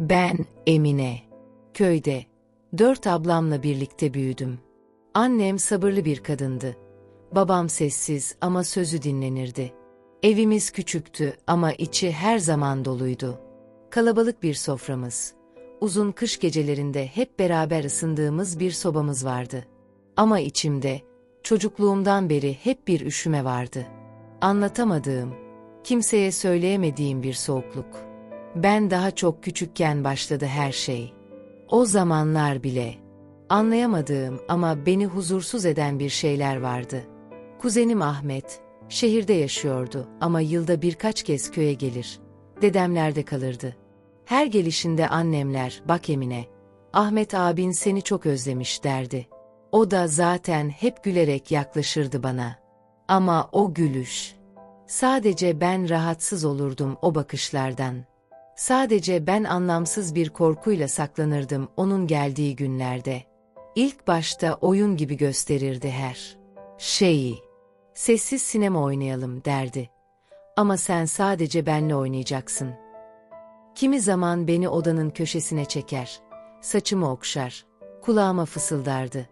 Ben Emine. Köyde dört ablamla birlikte büyüdüm. Annem sabırlı bir kadındı. Babam sessiz ama sözü dinlenirdi. Evimiz küçüktü ama içi her zaman doluydu. Kalabalık bir soframız. Uzun kış gecelerinde hep beraber ısındığımız bir sobamız vardı. Ama içimde çocukluğumdan beri hep bir üşüme vardı. Anlatamadığım, kimseye söyleyemediğim bir soğukluk. Ben daha çok küçükken başladı her şey. O zamanlar bile anlayamadığım ama beni huzursuz eden bir şeyler vardı. Kuzenim Ahmet şehirde yaşıyordu ama yılda birkaç kez köye gelir. Dedemlerde kalırdı. Her gelişinde annemler, bak Emine, Ahmet abin seni çok özlemiş derdi. O da zaten hep gülerek yaklaşırdı bana. Ama o gülüş. Sadece ben rahatsız olurdum o bakışlardan. Sadece ben anlamsız bir korkuyla saklanırdım onun geldiği günlerde. İlk başta oyun gibi gösterirdi her şeyi. Sessiz sinema oynayalım derdi. Ama sen sadece benle oynayacaksın. Kimi zaman beni odanın köşesine çeker, saçımı okşar, kulağıma fısıldardı.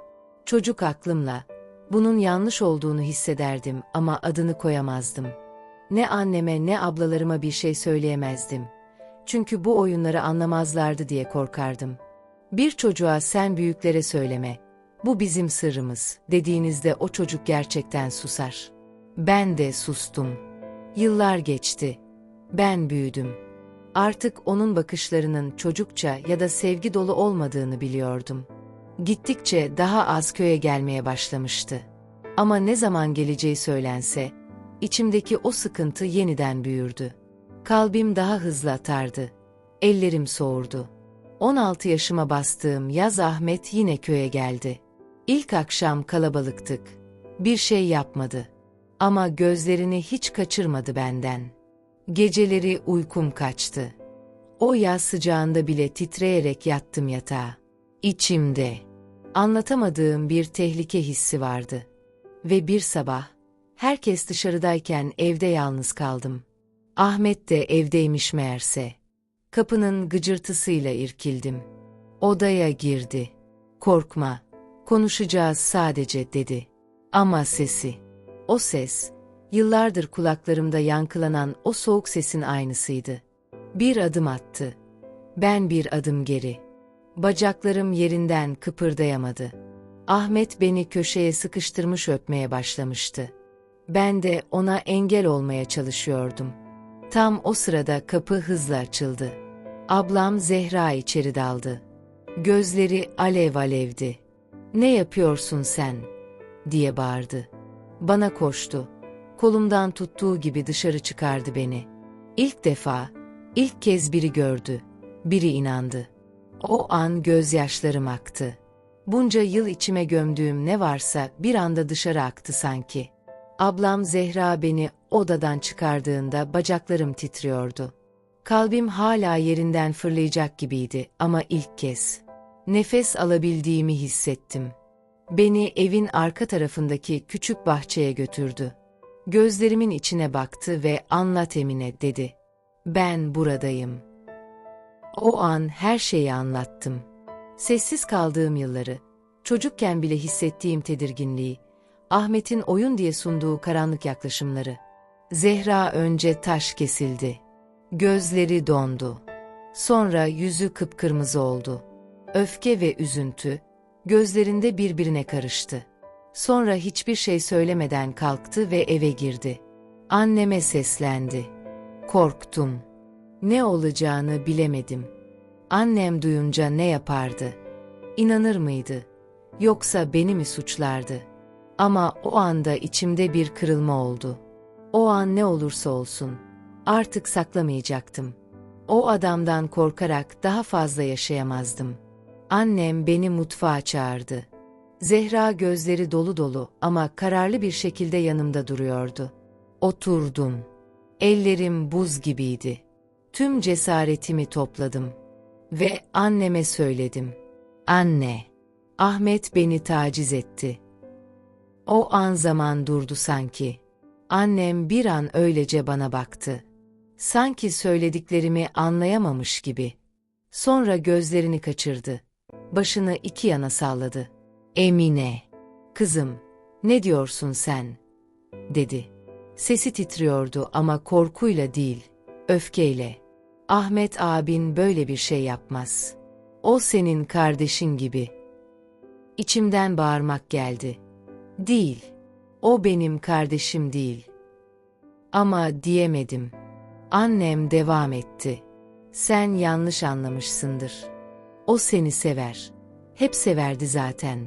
Çocuk aklımla, bunun yanlış olduğunu hissederdim ama adını koyamazdım. Ne anneme ne ablalarıma bir şey söyleyemezdim. Çünkü bu oyunları anlamazlardı diye korkardım. Bir çocuğa sen büyüklere söyleme, bu bizim sırrımız dediğinizde o çocuk gerçekten susar. Ben de sustum. Yıllar geçti. Ben büyüdüm. Artık onun bakışlarının çocukça ya da sevgi dolu olmadığını biliyordum. Gittikçe daha az köye gelmeye başlamıştı. Ama ne zaman geleceği söylense, içimdeki o sıkıntı yeniden büyürdü. Kalbim daha hızlı atardı. Ellerim soğurdu. 16 yaşıma bastığım yaz Ahmet yine köye geldi. İlk akşam kalabalıktık. Bir şey yapmadı. Ama gözlerini hiç kaçırmadı benden. Geceleri uykum kaçtı. O yaz sıcağında bile titreyerek yattım yatağa. İçimde anlatamadığım bir tehlike hissi vardı. Ve bir sabah herkes dışarıdayken evde yalnız kaldım. Ahmet de evdeymiş meğerse. Kapının gıcırtısıyla irkildim. Odaya girdi. Korkma, konuşacağız sadece dedi. Ama sesi, o ses, yıllardır kulaklarımda yankılanan o soğuk sesin aynısıydı. Bir adım attı. Ben bir adım geri. Bacaklarım yerinden kıpırdayamadı. Ahmet beni köşeye sıkıştırmış öpmeye başlamıştı. Ben de ona engel olmaya çalışıyordum. Tam o sırada kapı hızla açıldı. Ablam Zehra içeri daldı. Gözleri alev alevdi. Ne yapıyorsun sen? diye bağırdı. Bana koştu. Kolumdan tuttuğu gibi dışarı çıkardı beni. İlk defa, ilk kez biri gördü. Biri inandı. O an gözyaşlarım aktı. Bunca yıl içime gömdüğüm ne varsa bir anda dışarı aktı sanki. Ablam Zehra beni odadan çıkardığında bacaklarım titriyordu. Kalbim hala yerinden fırlayacak gibiydi ama ilk kez. Nefes alabildiğimi hissettim. Beni evin arka tarafındaki küçük bahçeye götürdü. Gözlerimin içine baktı ve anlat Emine dedi. Ben buradayım. O an her şeyi anlattım. Sessiz kaldığım yılları, çocukken bile hissettiğim tedirginliği, Ahmet'in oyun diye sunduğu karanlık yaklaşımları. Zehra önce taş kesildi. Gözleri dondu. Sonra yüzü kıpkırmızı oldu. Öfke ve üzüntü, gözlerinde birbirine karıştı. Sonra hiçbir şey söylemeden kalktı ve eve girdi. Anneme seslendi. Korktum. Ne olacağını bilemedim. Annem duyunca ne yapardı? İnanır mıydı? Yoksa beni mi suçlardı? Ama o anda içimde bir kırılma oldu. O an ne olursa olsun, artık saklamayacaktım. O adamdan korkarak daha fazla yaşayamazdım. Annem beni mutfağa çağırdı. Zehra gözleri dolu dolu ama kararlı bir şekilde yanımda duruyordu. Oturdum. Ellerim buz gibiydi. Tüm cesaretimi topladım ve anneme söyledim. Anne, Ahmet beni taciz etti. O an zaman durdu sanki. Annem bir an öylece bana baktı. Sanki söylediklerimi anlayamamış gibi. Sonra gözlerini kaçırdı. Başını iki yana salladı. Emine, kızım, ne diyorsun sen? dedi. Sesi titriyordu ama korkuyla değil, öfkeyle. Ahmet abin böyle bir şey yapmaz. O senin kardeşin gibi. İçimden bağırmak geldi. Değil. O benim kardeşim değil. Ama diyemedim. Annem devam etti. Sen yanlış anlamışsındır. O seni sever. Hep severdi zaten.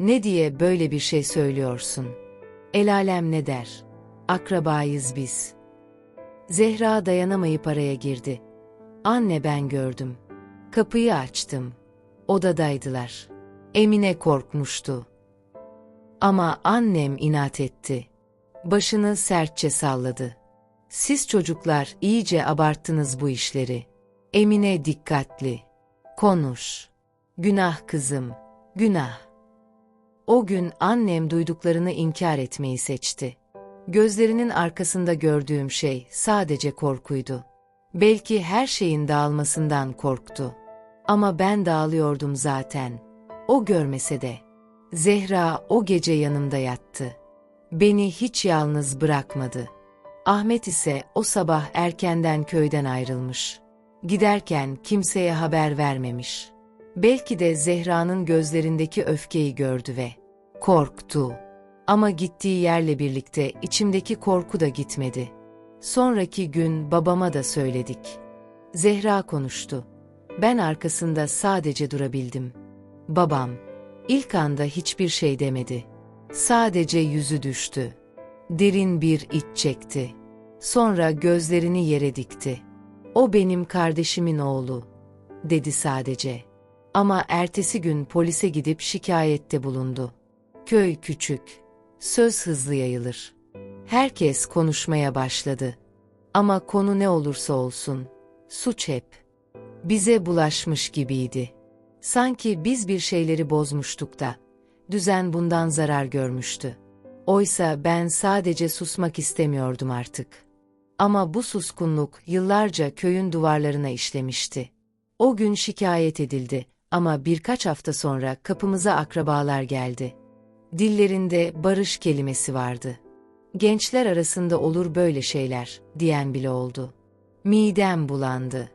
Ne diye böyle bir şey söylüyorsun? El alem ne der? Akrabayız biz. Zehra dayanamayıp araya girdi. Anne ben gördüm. Kapıyı açtım. Odadaydılar. Emine korkmuştu. Ama annem inat etti. Başını sertçe salladı. Siz çocuklar iyice abarttınız bu işleri. Emine dikkatli. Konuş. Günah kızım, günah. O gün annem duyduklarını inkar etmeyi seçti. Gözlerinin arkasında gördüğüm şey sadece korkuydu. Belki her şeyin dağılmasından korktu. Ama ben dağılıyordum zaten. O görmese de. Zehra o gece yanımda yattı. Beni hiç yalnız bırakmadı. Ahmet ise o sabah erkenden köyden ayrılmış. Giderken kimseye haber vermemiş. Belki de Zehra'nın gözlerindeki öfkeyi gördü ve korktu. Ama gittiği yerle birlikte içimdeki korku da gitmedi. Sonraki gün babama da söyledik. Zehra konuştu. Ben arkasında sadece durabildim. Babam, ilk anda hiçbir şey demedi. Sadece yüzü düştü. Derin bir iç çekti. Sonra gözlerini yere dikti. O benim kardeşimin oğlu, dedi sadece. Ama ertesi gün polise gidip şikayette bulundu. Köy küçük, söz hızlı yayılır. Herkes konuşmaya başladı. Ama konu ne olursa olsun, suç hep bize bulaşmış gibiydi. Sanki biz bir şeyleri bozmuştuk da, düzen bundan zarar görmüştü. Oysa ben sadece susmak istemiyordum artık. Ama bu suskunluk yıllarca köyün duvarlarına işlemişti. O gün şikayet edildi ama birkaç hafta sonra kapımıza akrabalar geldi. Dillerinde barış kelimesi vardı. Gençler arasında olur böyle şeyler, diyen bile oldu. Midem bulandı.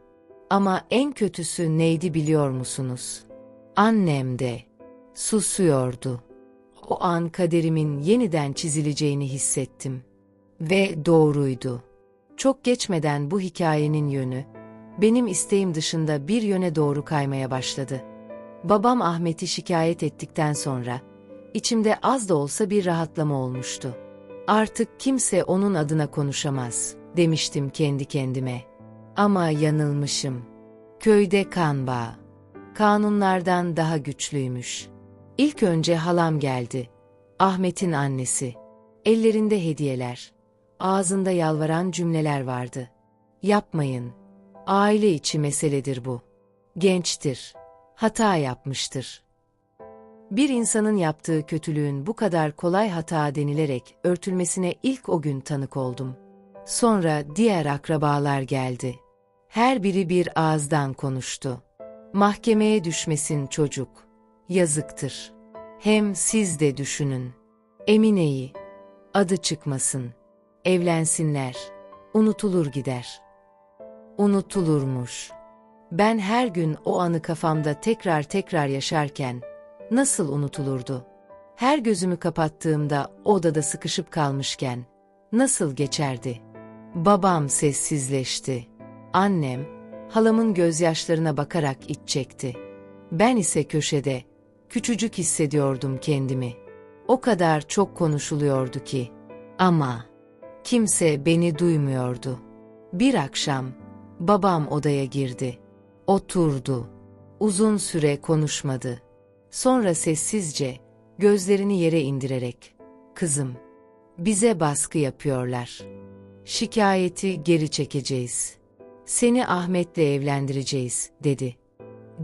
Ama en kötüsü neydi biliyor musunuz? Annem de susuyordu. O an kaderimin yeniden çizileceğini hissettim. Ve doğruydu. Çok geçmeden bu hikayenin yönü, benim isteğim dışında bir yöne doğru kaymaya başladı. Babam Ahmet'i şikayet ettikten sonra, içimde az da olsa bir rahatlama olmuştu. Artık kimse onun adına konuşamaz, demiştim kendi kendime. Ama yanılmışım. Köyde kan bağı. Kanunlardan daha güçlüymüş. İlk önce halam geldi. Ahmet'in annesi. Ellerinde hediyeler. Ağzında yalvaran cümleler vardı. Yapmayın. Aile içi meseledir bu. Gençtir. Hata yapmıştır. Bir insanın yaptığı kötülüğün bu kadar kolay hata denilerek örtülmesine ilk o gün tanık oldum. Sonra diğer akrabalar geldi. Her biri bir ağızdan konuştu. Mahkemeye düşmesin çocuk. Yazıktır. Hem siz de düşünün. Emine'yi. Adı çıkmasın. Evlensinler. Unutulur gider. Unutulurmuş. Ben her gün o anı kafamda tekrar tekrar yaşarken nasıl unutulurdu? Her gözümü kapattığımda odada sıkışıp kalmışken nasıl geçerdi? Babam sessizleşti. Annem, halamın gözyaşlarına bakarak iç çekti. Ben ise köşede, küçücük hissediyordum kendimi. O kadar çok konuşuluyordu ki. Ama kimse beni duymuyordu. Bir akşam babam odaya girdi. Oturdu. Uzun süre konuşmadı. Sonra sessizce gözlerini yere indirerek "Kızım, bize baskı yapıyorlar. Şikayeti geri çekeceğiz. Seni Ahmet'le evlendireceğiz." dedi.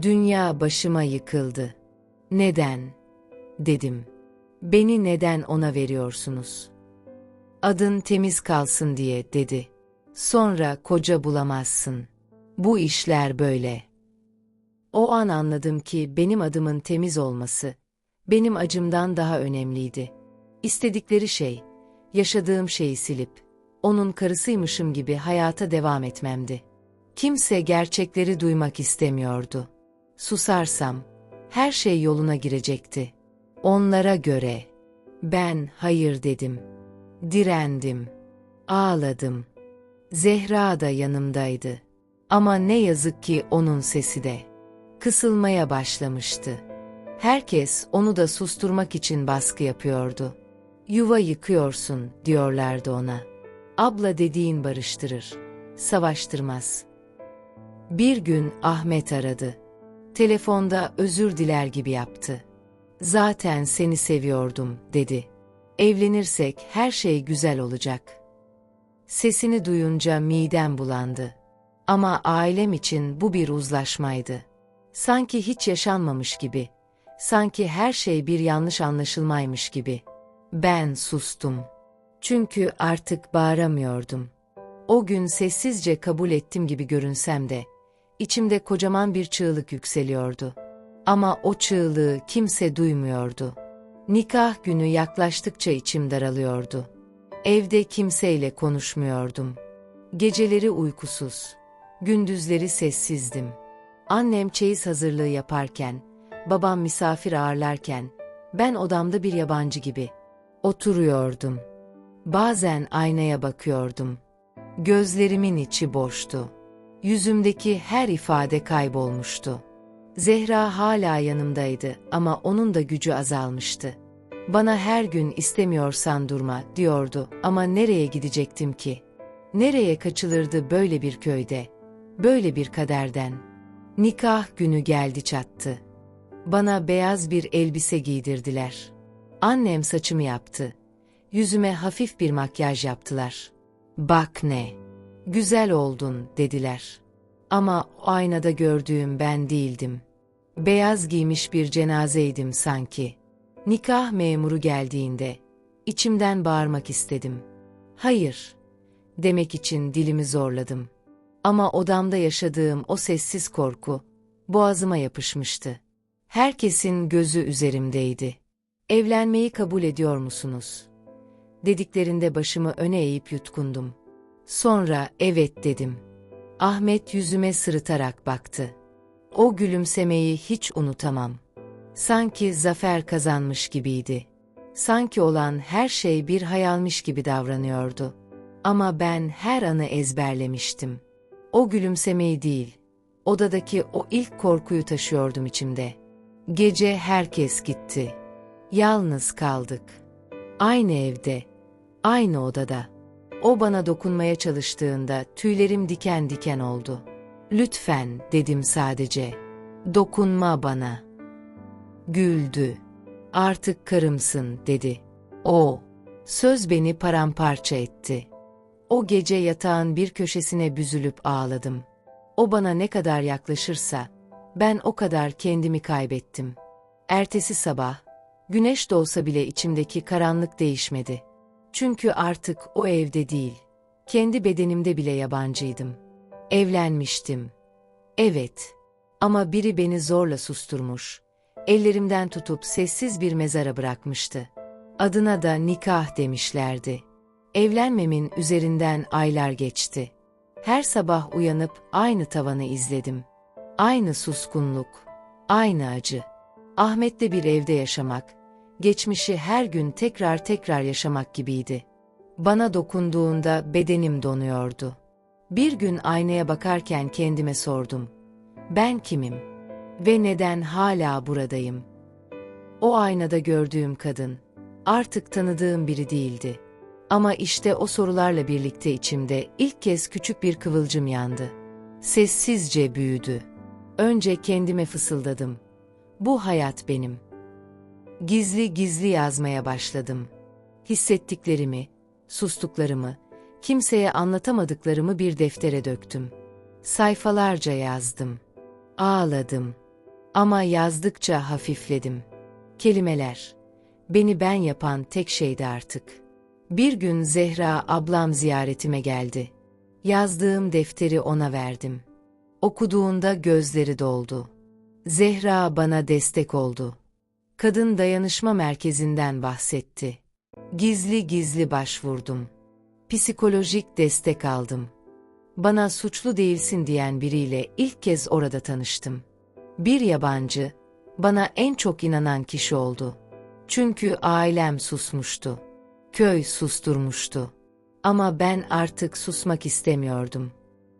Dünya başıma yıkıldı. Neden? dedim. Beni neden ona veriyorsunuz? Adın temiz kalsın diye dedi. Sonra koca bulamazsın. Bu işler böyle. O an anladım ki benim adımın temiz olması, benim acımdan daha önemliydi. İstedikleri şey, yaşadığım şeyi silip, onun karısıymışım gibi hayata devam etmemdi. Kimse gerçekleri duymak istemiyordu. Susarsam, her şey yoluna girecekti. Onlara göre. Ben hayır dedim. Direndim. Ağladım. Zehra da yanımdaydı. Ama ne yazık ki onun sesi de kısılmaya başlamıştı. Herkes onu da susturmak için baskı yapıyordu. Yuva yıkıyorsun diyorlardı ona. Abla dediğin barıştırır, savaştırmaz. Bir gün Ahmet aradı. Telefonda özür diler gibi yaptı. Zaten seni seviyordum, dedi. Evlenirsek her şey güzel olacak. Sesini duyunca midem bulandı. Ama ailem için bu bir uzlaşmaydı. Sanki hiç yaşanmamış gibi. Sanki her şey bir yanlış anlaşılmaymış gibi. Ben sustum. Çünkü artık bağıramıyordum. O gün sessizce kabul ettim gibi görünsem de, içimde kocaman bir çığlık yükseliyordu. Ama o çığlığı kimse duymuyordu. Nikah günü yaklaştıkça içim daralıyordu. Evde kimseyle konuşmuyordum. Geceleri uykusuz, gündüzleri sessizdim. Annem çeyiz hazırlığı yaparken, babam misafir ağırlarken, ben odamda bir yabancı gibi oturuyordum. Bazen aynaya bakıyordum. Gözlerimin içi boştu. Yüzümdeki her ifade kaybolmuştu. Zehra hala yanımdaydı ama onun da gücü azalmıştı. Bana her gün istemiyorsan durma diyordu ama nereye gidecektim ki? Nereye kaçılırdı böyle bir köyde? Böyle bir kaderden? Nikah günü geldi çattı. Bana beyaz bir elbise giydirdiler. Annem saçımı yaptı. Yüzüme hafif bir makyaj yaptılar. Bak ne, güzel oldun dediler. Ama o aynada gördüğüm ben değildim. Beyaz giymiş bir cenazeydim sanki. Nikah memuru geldiğinde, içimden bağırmak istedim. Hayır, demek için dilimi zorladım. Ama odamda yaşadığım o sessiz korku, boğazıma yapışmıştı. Herkesin gözü üzerimdeydi. Evlenmeyi kabul ediyor musunuz? Dediklerinde başımı öne eğip yutkundum. Sonra evet dedim. Ahmet yüzüme sırıtarak baktı. O gülümsemeyi hiç unutamam. Sanki zafer kazanmış gibiydi. Sanki olan her şey bir hayalmiş gibi davranıyordu. Ama ben her anı ezberlemiştim. O gülümsemeyi değil, odadaki o ilk korkuyu taşıyordum içimde. Gece herkes gitti. Yalnız kaldık. Aynı evde, aynı odada. O bana dokunmaya çalıştığında tüylerim diken diken oldu. Lütfen dedim sadece. Dokunma bana. Güldü. Artık karımsın dedi. O. Söz beni paramparça etti. O gece yatağın bir köşesine büzülüp ağladım. O bana ne kadar yaklaşırsa, ben o kadar kendimi kaybettim. Ertesi sabah, güneş doğsa bile içimdeki karanlık değişmedi. Çünkü artık o evde değil, kendi bedenimde bile yabancıydım. Evlenmiştim. Evet. Ama biri beni zorla susturmuş. Ellerimden tutup sessiz bir mezara bırakmıştı. Adına da nikah demişlerdi. Evlenmemin üzerinden aylar geçti. Her sabah uyanıp aynı tavanı izledim. Aynı suskunluk, aynı acı. Ahmet'le bir evde yaşamak, geçmişi her gün tekrar tekrar yaşamak gibiydi. Bana dokunduğunda bedenim donuyordu. Bir gün aynaya bakarken kendime sordum. Ben kimim? Ve neden hala buradayım? O aynada gördüğüm kadın, artık tanıdığım biri değildi. Ama işte o sorularla birlikte içimde ilk kez küçük bir kıvılcım yandı. Sessizce büyüdü. Önce kendime fısıldadım. Bu hayat benim. Gizli gizli yazmaya başladım. Hissettiklerimi, sustuklarımı, kimseye anlatamadıklarımı bir deftere döktüm. Sayfalarca yazdım. Ağladım. Ama yazdıkça hafifledim. Kelimeler, beni ben yapan tek şeydi artık. Bir gün Zehra ablam ziyaretime geldi. Yazdığım defteri ona verdim. Okuduğunda gözleri doldu. Zehra bana destek oldu. Kadın dayanışma merkezinden bahsetti. Gizli gizli başvurdum. Psikolojik destek aldım. Bana suçlu değilsin diyen biriyle ilk kez orada tanıştım. Bir yabancı, bana en çok inanan kişi oldu. Çünkü ailem susmuştu. Köy susturmuştu. Ama ben artık susmak istemiyordum.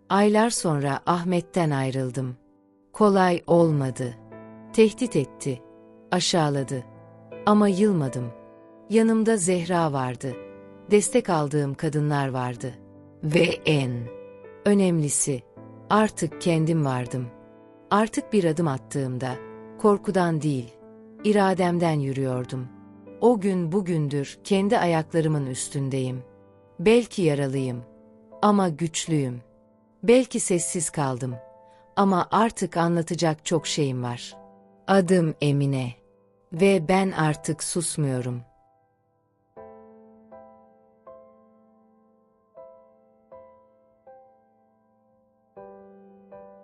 Aylar sonra Ahmet'ten ayrıldım. Kolay olmadı. Tehdit etti. Aşağıladı. Ama yılmadım. Yanımda Zehra vardı. Destek aldığım kadınlar vardı. Ve en önemlisi artık kendim vardım. Artık bir adım attığımda korkudan değil, irademden yürüyordum. O gün bugündür kendi ayaklarımın üstündeyim. Belki yaralıyım ama güçlüyüm. Belki sessiz kaldım ama artık anlatacak çok şeyim var. Adım Emine ve ben artık susmuyorum.